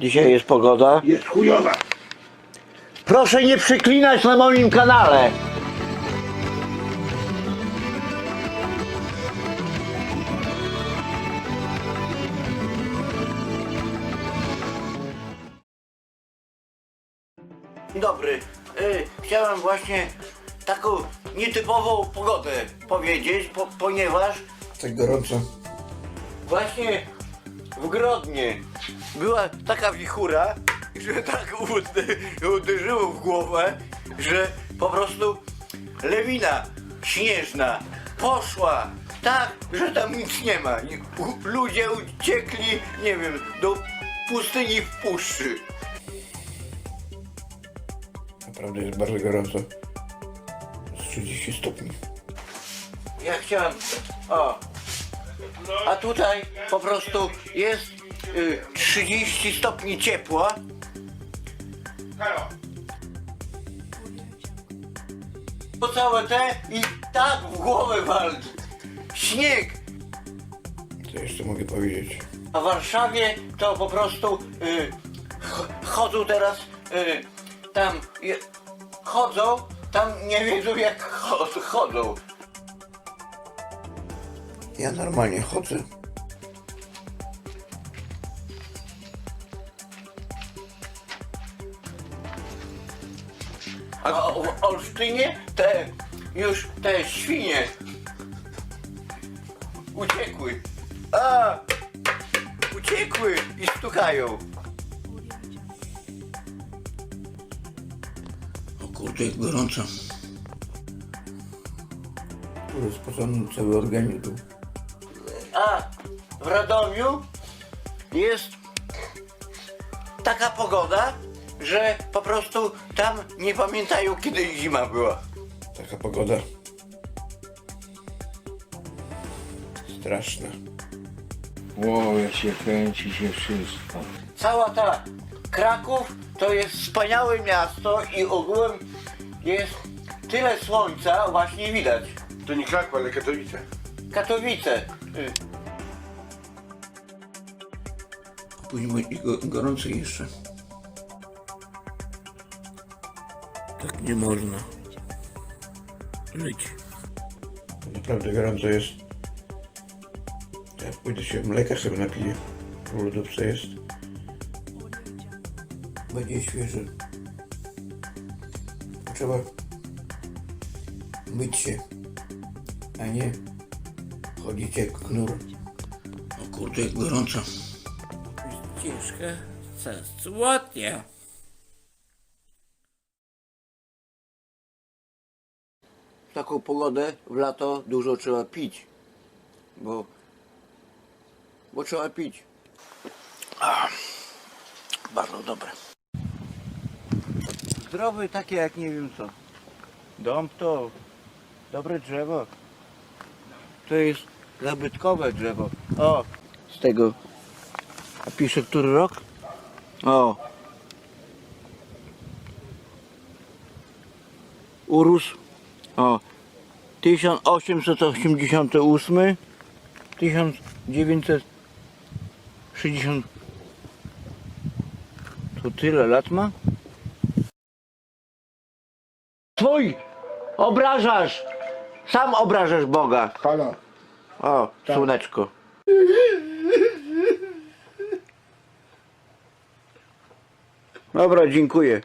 Dzisiaj jest pogoda. Jest chujowa. Proszę nie przyklinać na moim kanale. Dzień dobry. Y, chciałem właśnie taką nietypową pogodę powiedzieć, po, ponieważ Tak gorąco. Właśnie w Grodnie była taka wichura, że tak ude- uderzyło w głowę, że po prostu lewina śnieżna poszła tak, że tam nic nie ma. Ludzie uciekli, nie wiem, do pustyni w puszczy. Naprawdę jest bardzo gorąco. Z 30 stopni. Ja chciałem. O. A tutaj po prostu jest y, 30 stopni ciepła. Po całe te i tak w głowę wal. Śnieg. Co jeszcze mogę powiedzieć? A w Warszawie to po prostu y, ch- chodzą teraz y, tam je, chodzą, tam nie wiedzą jak cho- chodzą. Ja normalnie chodzę. A w Olsztynie te już te świnie uciekły. A! Uciekły i stukają. O kurde, jak gorąco. Tu spocony cały organizm. A w Radomiu jest taka pogoda, że po prostu tam nie pamiętają kiedy zima była. Taka pogoda. Straszna. Ło, jak się kręci się wszystko. Cała ta Kraków to jest wspaniałe miasto i ogółem jest tyle słońca właśnie widać. To nie Kraków, ale Katowice. Katowice. y, Później go, gorąco jeszcze. Tak nie można. Żyć. Naprawdę gorąco jest. Ja pójdę się mleka sobie napiję. W lodówce jest. Będzie świeże. Trzeba myć się, a nie chodzić jak knur. O kurde, jak gorąco. Ciężko, co taką pogodę w lato dużo trzeba pić. Bo, bo trzeba pić. A, bardzo dobre. Zdrowy takie jak nie wiem co. Dom to dobre drzewo. To jest zabytkowe drzewo. O, z tego. A pisze który rok? O. Urósł. O. 1888 1960 To tyle lat ma? Twój! Obrażasz! Sam obrażasz Boga. Halo. O, słoneczko. Dobra, dziękuję.